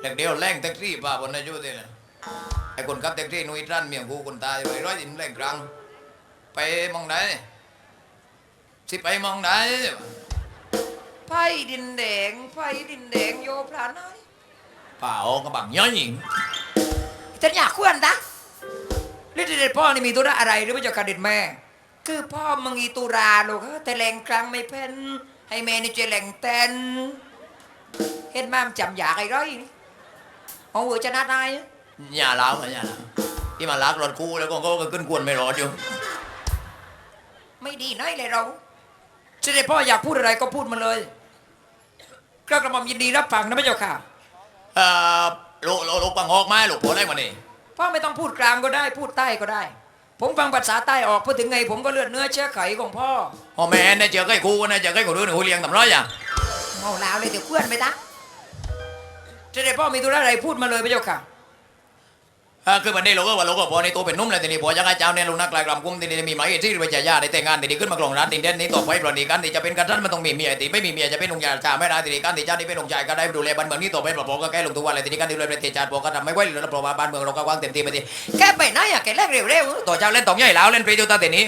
แหล่งเดียวแรงแท็กซี่ป่าบนนายยุตินะไอ้คนขับแท็กซี่นุ้ยรันเมียงกูคนตายไปร้อยสิบแรงกลางไปมองไหนสิไปมองไหนไพ่ดินแดงไพ่ดินแดงโยพระน้อยป่าโอกระบังย้อยหญิงฉันอยากควนนะเรื่องเด็ดพ่อนี่มีธุระอะไรหรือว่าจะกระเด็ดแม่ คือพ่อมึงอีตุราลูกเอ้ยแต่แรงกลางไม่เพ่นให้แม่นี่เจแรงเต้นเห็นมามจำอยากไอ้ร้อยนี่ เอาหัวจะนัดนายอย่าล้าวนะอย่าล้าวที่มาลักรถคู่แล้วก็ก็ขึ้นกวนไม่รอดอยู่ ไม่ดีน้อยเลยเราเสด็จพ่ออยากพูดอะไรก็พูดมาเลยกระกระหม่อมยินดีรับฟังนะพระเจ้าค่ะเอ่อลูกลูกลูกปังออกไม้ลูกพอได้มานี่พ่อไม่ต้องพูดกลางก็ได้พูดใต้ก็ได้ ผมฟังภาษาใต้ออกพูดถึงไง ผมก็เลือดเนื้อเชื้อไขของพ่อพ่อแม่เนี่ยเจอใกล้คู่นะเจอใกล้คนอื่นหูเลี้ยงทำร้อยอะเมาแล้วเลยเดี๋ยวเพื่อนไปนะ เสด็จพ่อมีธุระอะไรพูดมาเลยพระเจ้าค่ะอ่อคือวันนี้เราก็ว่าเราก็พอในตัวเป็นนุ่มเลยทีนี้พอจะให้เจ้าเนี่ยลุงนักกลายกลำกุ้มทีนี้มีหมายที่วิจัยญาได้แต่งงานทีนี้ขึ้นมากลองร้านตินเด่นนี้ต่อไปปรณีกันทีจะเป็นกันท่านมันต้องมีเมียทีไม่มีเมียจะเป็นองค์ชาจ่าไม่ได้ทีนี้กันทีจ้านี่เป็นองค์ชายก็ได้ดูแลบ้านเมืองนี้ต่อไปปลอดก็แก้ลงทุกวันเลยทีนี้กันดูแลประเทศชาติพอก็ทำไม่ไหวหรือเพราะว่าบ้านเมืองเราก็วางเต็มที่ไปทีแกไปไหนอะแกแรกเร็วๆต่อเจ้าเล่นตองใหญ่แล้วเล่นปรีจูตาเตนี้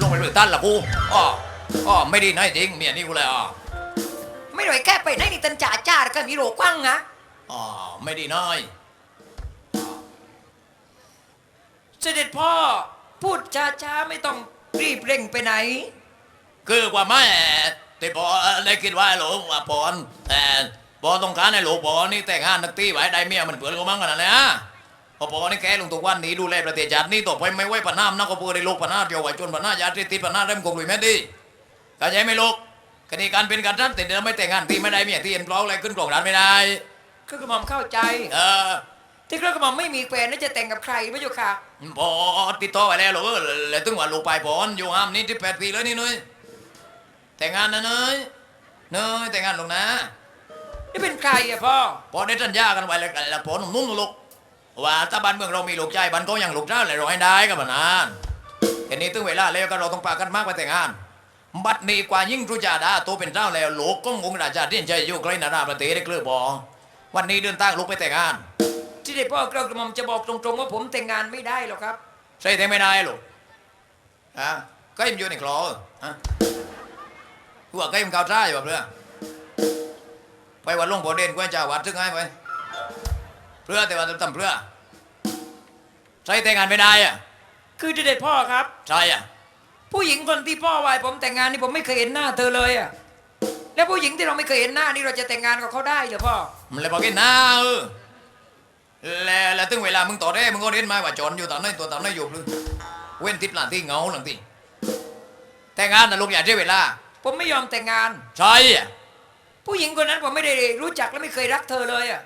ลงไปหรือตั้นละกูอ๋ออ๋อไม่ดีนะจริงเมียนี่กูเลยอ๋อ ไม่หน่อยแกไปไหนนี่ตันจ่าจ้าแล้วก็มีโรกว้างนะอ๋อไม่ดีน้อย เสด็จพ่อพูดช้าๆไม่ต้องรีบเร่งไปไหน คือว่าแม่ที่พอได้คิดว่าหลวงว่าพรแต่พอต้องการให้หลวงพอนี่แต่งงานนักตีไว้ได้เมียมันเผื่อกูมั่งกันนะเนี่ยพอพอนี่แกลงทุกวันนี้ดูแลประเทศชาตินี่ต่อไปไม่ไหวปะน้ำนักก็เพื่อได้ลูกปะน้าเดียวไว้จนปะน้ายาติดติดปะน้าเริ่มคงลุยแม่ดีเข้าใจไหมลูก คดีการเป็นการทัดติดเดิมไม่แต่งงานตีไม่ได้เมียที่เอ็นเปล่าอะไรขึ้นกล่องร้านไม่ได้คือกระหม่อมเข้าใจ เออ ที่กระหม่อมไม่มีแฟนน่าจะแต่งกับใครพระเจ้าค่ะพอติดต่อไปแล้วหรอกแล้วถึงว่าลูกไปพรอยู่ห้ามนี่ที่แปดปีแล้วนี่นุ้ยแต่งงานนะเนยเนยแต่งงานลงนะนี่เป็นใครอะพ่อพอได้สัญญากันไว้แล้วแล้วพอหนุ่มๆลูกว่าถ้าบ้านเมืองเรามีลูกใจบ้านก็ยังลูกเจ้าเลยเราให้ได้กันมานานแค่นี้ถึงเวลาแล้วก็เราต้องปากันมากไปแต่งงาน บัดนี้กว่ายิ่งรุจาดาโตเป็นเจ้าแล้วลูกก็งงราชาที่ใจอยู่ใกล้นาราประเทศได้เกลือบอวันนี้เดินทางลูกไปแต่งงาน ที่ได้พ่อกระหม่อมจะบอกตรงๆว่าผมแต่งงานไม่ได้หรอกครับ ใช่แต่ไม่ได้ลูกฮะก็ยังอยู่ในคลอฮะหัวก็ยังเกาท่าอยู่แบบเพื่อไปวันลงโบเด่นกวนเจ้าวัดซึ่งให้ไปเพื่อแต่ว่าทำเพื่อใช่แต่งงานไม่ได้อะคือที่ได้พ่อครับใช่อะ ผู้หญิงคนที่พ่อวายผมแต่งงานนี่ผมไม่เคยเห็นหน้าเธอเลยอะแล้วผู้หญิงที่เราไม่เคยเห็นหน้านี่เราจะแต่งงานกับเขาได้เหรอพ่อมันเลยบอกกินหน้าเออแล้วแล้วถึงเวลามึงต่อได้มึงก็เรียนมาว่าจอนอยู่ตอนไหนตัวตอนไหนอยู่หรือเว้นทิศหลังที่เหงาหลังที่แต่งงานนะลูกอย่าใช้เวลา ผมไม่ยอมแต่งงาน ใช่อะผู้หญิงคนนั้นผมไม่ได้รู้จักและไม่เคยรักเธอเลยอะ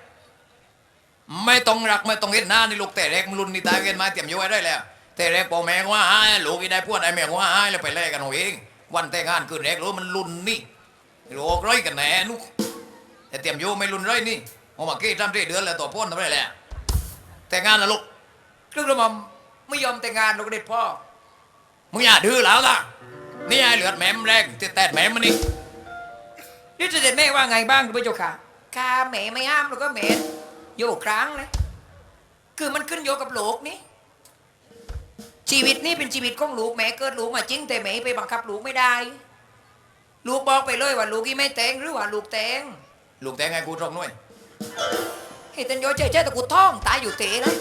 ไม่ต้องรักไม่ต้องเห็นหน้านี่ลูกแต่แรกมึงรุ่นนี่ตายกันมาเตรียมอยู่ไว้ได้แล้ว แต่แรกพ่อแม่ก็ว่าให้ลูกอีได้พวดไอ้แม่ก็ว่าให้แล้วไปแลกกันเอาเอง วันแต่งงานคืนแรกรู้มันรุนนี่โลกร้อยกันแน่นุกแต่เตรียมอยู่ไม่รุนร้อยนี่เอมาเกี้ทำได้เดือนแล้วต่อพ้นทำได้แหละแต่งงานนะลูกกระหม่อมไม่ยอมแต่งงานหรอกเด็ดพ่อมึงอย่าดื้อแล้วล่ะนี่ไอ้เหลือดแหม่มแรงจะแตดแหม่มมันนี่นี่จะเด็ดแม่ว่าไงบ้างคุณผู้ชมค่ะข้าแม่ไม่ห้ามหรอกก็แม่โยกครั้งเลยคือมันขึ้นโยกับโลกนี้ ชีวิตนี่เป็นชีวิตของลูกแม่เกิดลูกมาจริงแต่แม่ไปบังคับลูกไม่ได้ ลูกบอกไปเลยว่าลูกยี่ไม่แต่งหรือว่าลูกแต่งลูกแต่งไงกูตรงนู้นเฮ้ยตันโยเจ๊เจ๊แต่กูท้องตายอยู่เตะเลย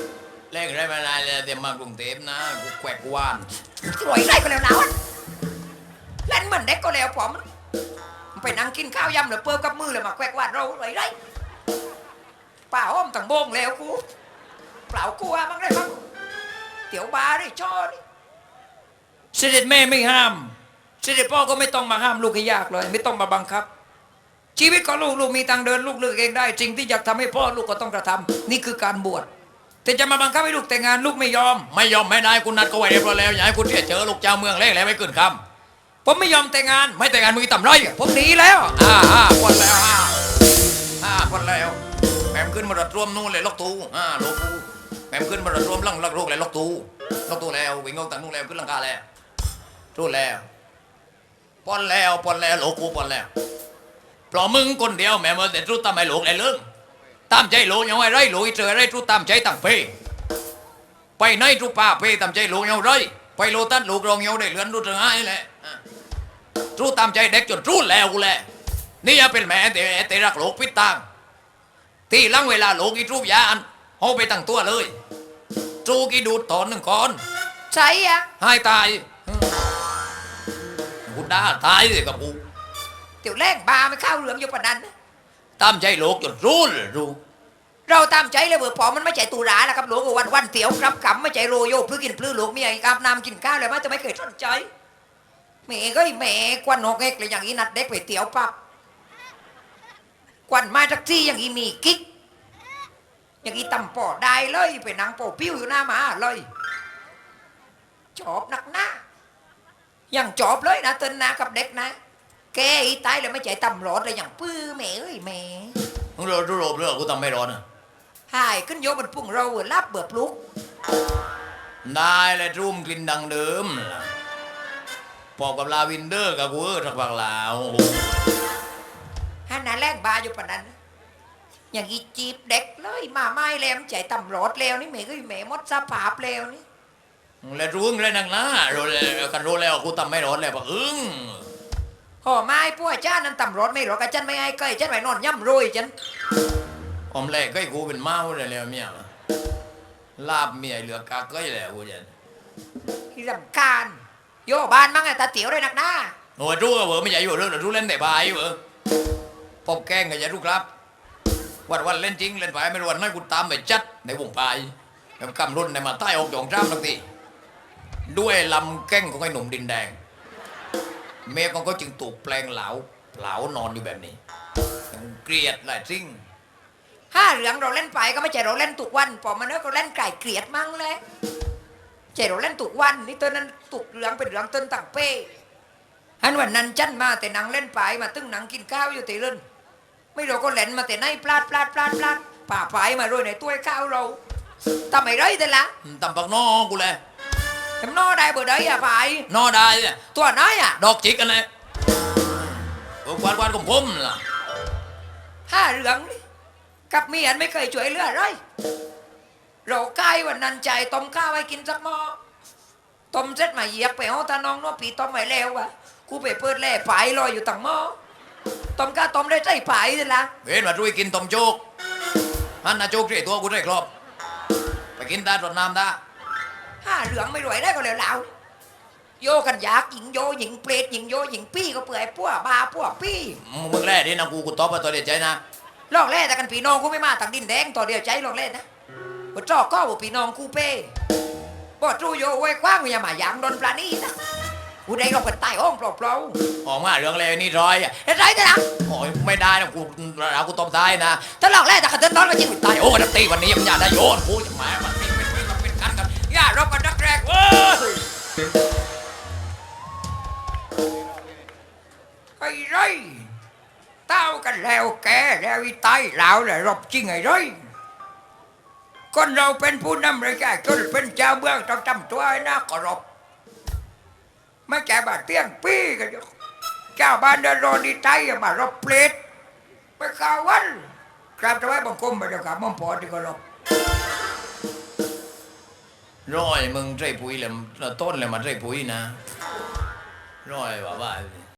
แรงไรมาลายเลยเดี๋ยวมากรุงเทพนะกูแขวกกวานสวยไรก็แล้วนะวันเล่นเหมือนเด็กก็แล้วผมมันไปนั่งกินข้าวยำหรือเปิบกับมือเลยมาแควกวาดเราไรไรป่าอ้อมต่างโบงแล้วกูเปล่ากลัวมั้งได้มั้ง เตี๋ยวบาร์ได้ช่อนี่เสด็จแม่ไม่ห้าม เสด็จพ่อก็ไม่ต้องมาห้ามลูกให้ยากเลย ไม่ต้องมาบังคับ ชีวิตของลูกลูกมีทางเดินลูกเลือกเองได้สิ่งที่อยากทำให้พ่อลูกก็ต้องกระทำนี่คือการบวชแต่จะมาบังคับให้ลูกแต่งงานลูกไม่ยอม ไม่ยอมไม่ได้กูนัดก็ไว้เรียบร้อยแล้วอย่าให้กูเที่ยเจอลูกเจ้าเมืองแรกแล้วไม่เกินคผมไม่ยอมแต่งงานำไม่แต่งงานมึงต่ำร้อยอะผมหนีแล้วอ่าอ่าพอนแล้วอ่าอ่า ขึ้นมาดัดรวมนู่นเลยล็อกตูอ่าลอกตูแหมมขึ้นมาดัดรวมลังลักลูกเลยล็อกตูล็อกตูแล้ววิ่งออกต่างนู่นแล้วขึ้นลังกาแล้วรู้แล้วปอนแล้วปอนแล้วโลกูปอนแล้วเพราะมึงคนเดียวแม่เมาแต่รู้ทำไมโลกไอ้เรื่องตามใจลูกยังไงไรลูกเจอไรทุกตามใจตั้งเพไปไหนทุกป่าเพตามใจลูกยังไรไปโลตัสลูกรองยังได้เลือนรู้จังไงแหละอ่รู้ตามใจเด็กจนรู้แล้วกูแหละนี่ย่าเป็นแม่แต่แต่รักลูกพิดตัง ที่หลังเวลาลูกอีทูบยาอันเอาไปตั้งตัวเลยจูกีดูดตอนหนึ่งก่อนใช่อะให้ตายอืมกูด่าตายเลยกับกูเดี๋ยวแรกบาไม่เข้าเหลืองอยู่ปานนั้นนะตามใจลูกจนรู้เลยรู้เราตามใจเลยเบื่อพอมันไม่ใจตุราแล้วครับหลวงวันวันเตี๋ยวครับกำไม่ใจโรโยพลื้กินพลื้หลวงมีไอ้กาบน้ำกินข้าวเลยมันจะไม่เคยสนใจแม่ก็ไอ้แม่กวนนกเอกเลยอย่างนี้นัดเด็กไปเตี๋ยวปับ กวนมาจากที่อย่างนี้มีกิ๊กอย่างนี้ตำปอได้เลยไปนั่งโปปิ้วอยู่หน้าหมาเลยจอบนักหน้าอย่างจอบเลยนะเตือนนากับเด็กนะ แกอีตายเลยไม่ใจตำรอดเลยอย่างปื้อแม่เอ้ยแม่มึงรู้รู้รู้เรื่องกูทำไม่ร้อนอะหายขึ้นโยบนพุ่งเราเวลับเบื่อปลุก ได้เลยรุ่มกลินดังเดิมล่ะปอบกับลาวินเดอร์กับกูเออทักบักลาวโอ้โหฮันนาแลกบาอยู่ปานนั้น อย่างอีจีบเด็กเลยมาไม่แล้วมันใจตำรอดแล้วนี่แม่ก็แม่มดสภาพแล้วนี่แล้วรู้เลยนักนะรู้แล้วกันรู้แล้วกูทำไม่ร้อนแล้วปะอึ้งห่อไม้พวกจ้านั้นตำรวจไม่หรอกกับฉันไม่ให้ใกล้ฉันไว้นอนย่ำโรยฉันผมแรกก็กูเป็นเมาเลยแล้วเมียลาบเมียเหลือกาเก้ยแล้วกูจะที่ลำคาญโยบ้านมั้งไงตาเตี๋ยวเลยนักหน้าโอ้ยรู้กับเวอไม่ใหญ่อยู่เรื่องรู้เล่นแต่บายเวอ พบแก้งกันอย่ารู้ครับ วันวันเล่นจริงเล่นไปไม่รู้วันนั้นกูตามไปจัดในวงไปแล้วกำรุ่นในมาใต้อกจองจ้ามทั้งทีด้วยลำแก้งของไอ้หนุ่มดินแดง เมียของก็จึงถูกแปลงเหลาเหลานอนอยู่แบบนี้เกลียดหลายสิ่งห้าเหลืองเราเล่นไปก็ไม่ใช่เราเล่นทุกวันพอมันเนอะก็เล่นไก่เกลียดมั้งเลยใช่เราเล่นทุกวันนี่ตัวนั้นตุกเหลืองเป็นเหลืองต้นต่างเป้ฮันวันนั้นจันมาแต่นังเล่นไปมาตึ้งนังกินข้าวอยู่ตีเล่น ไม่เราก็เล่นมาแต่ในปลาดปลาดปลาดปลาดป่าไปมาโรยในตัวข้าวเราทำไมไรแต่ละตำปักนอกูเลยทำนอได้เบอร์ใดอะไปนอได้เนี่ยตัวน้อยอะดอกจิกกันเลยเออควันควันคมๆล่ะห้าเหลืองนี่กับเมียนไม่เคยช่วยเหลือไรเราใกล้วันนั้นใจต้มข้าวให้กินสักหม้อต้มเสร็จมาเหยียกไปห้องตาน้องน้อปีต้มไว้แล้ววะกูไปเปิดแล่ผายลอยอยู่ตั้งหม้อ ต้มข้าวต้มได้ใจผายเลยละเห็นว่ารุ่ยกินต้มโจ๊กฮันนาโจ๊กเรียตัวกูได้ครบไปกินตาตรดน้ำตาห้าเหลืองไม่รวยได้ก็แล้วแล้วโยกันยากหญิงโยหญิงเปรตหญิงโยหญิงปี้ก็เปื่อยพวกบาพวกปี้มึงแร่ดินะกูกูตอบไปตัวเดียวใจนะลอกแร่แต่กันพี่น้องกูไม่มาต่างดินแดงต่อเดียวใจลอกแร่นะบ่จอกก็บ่พี่น้องกูเป้บ่จูโยไว้กว้างอย่ามาหยางโดนปลานี่นะ กูได้ลงเป็นใต้ห้องเปล่าออกมาเรื่องอะไรนี่ร้อยอะๆเฮ็ดไรแต่ละโอ้ยไม่ได้นะกูเรากูตบท้ายนะถ้าลอกแร่แต่กันเดินนอนก็จริงตายโอ้กันตีวันนี้มันอยากได้โยนกูจะหมายมันเป็นเป็นเป็นเป็นกันกันอย่ารบกันดักแรกเว้ยไอ้ไรเต้ากันแล้วแกแล้วอีตายแล้วแหละรบจริงไอ้ไรคนเราเป็นผู้นำเลยแกจนเป็นเจ้าเมืองต้องทำตัวให้น่าเคารพ ไม่แก่บาดเตี้ยงปี้กันอยู่เจ้าบ้านเดินรอดีใจมารบเปลดไปข่าววันกราบถวายบังคมไปเดี๋ยวกับม่อมพอที่ก็รบร้อยมึงใจปุ๋ยเลยต้นเลยมันใจปุ๋ยนะร้อยว่าว่า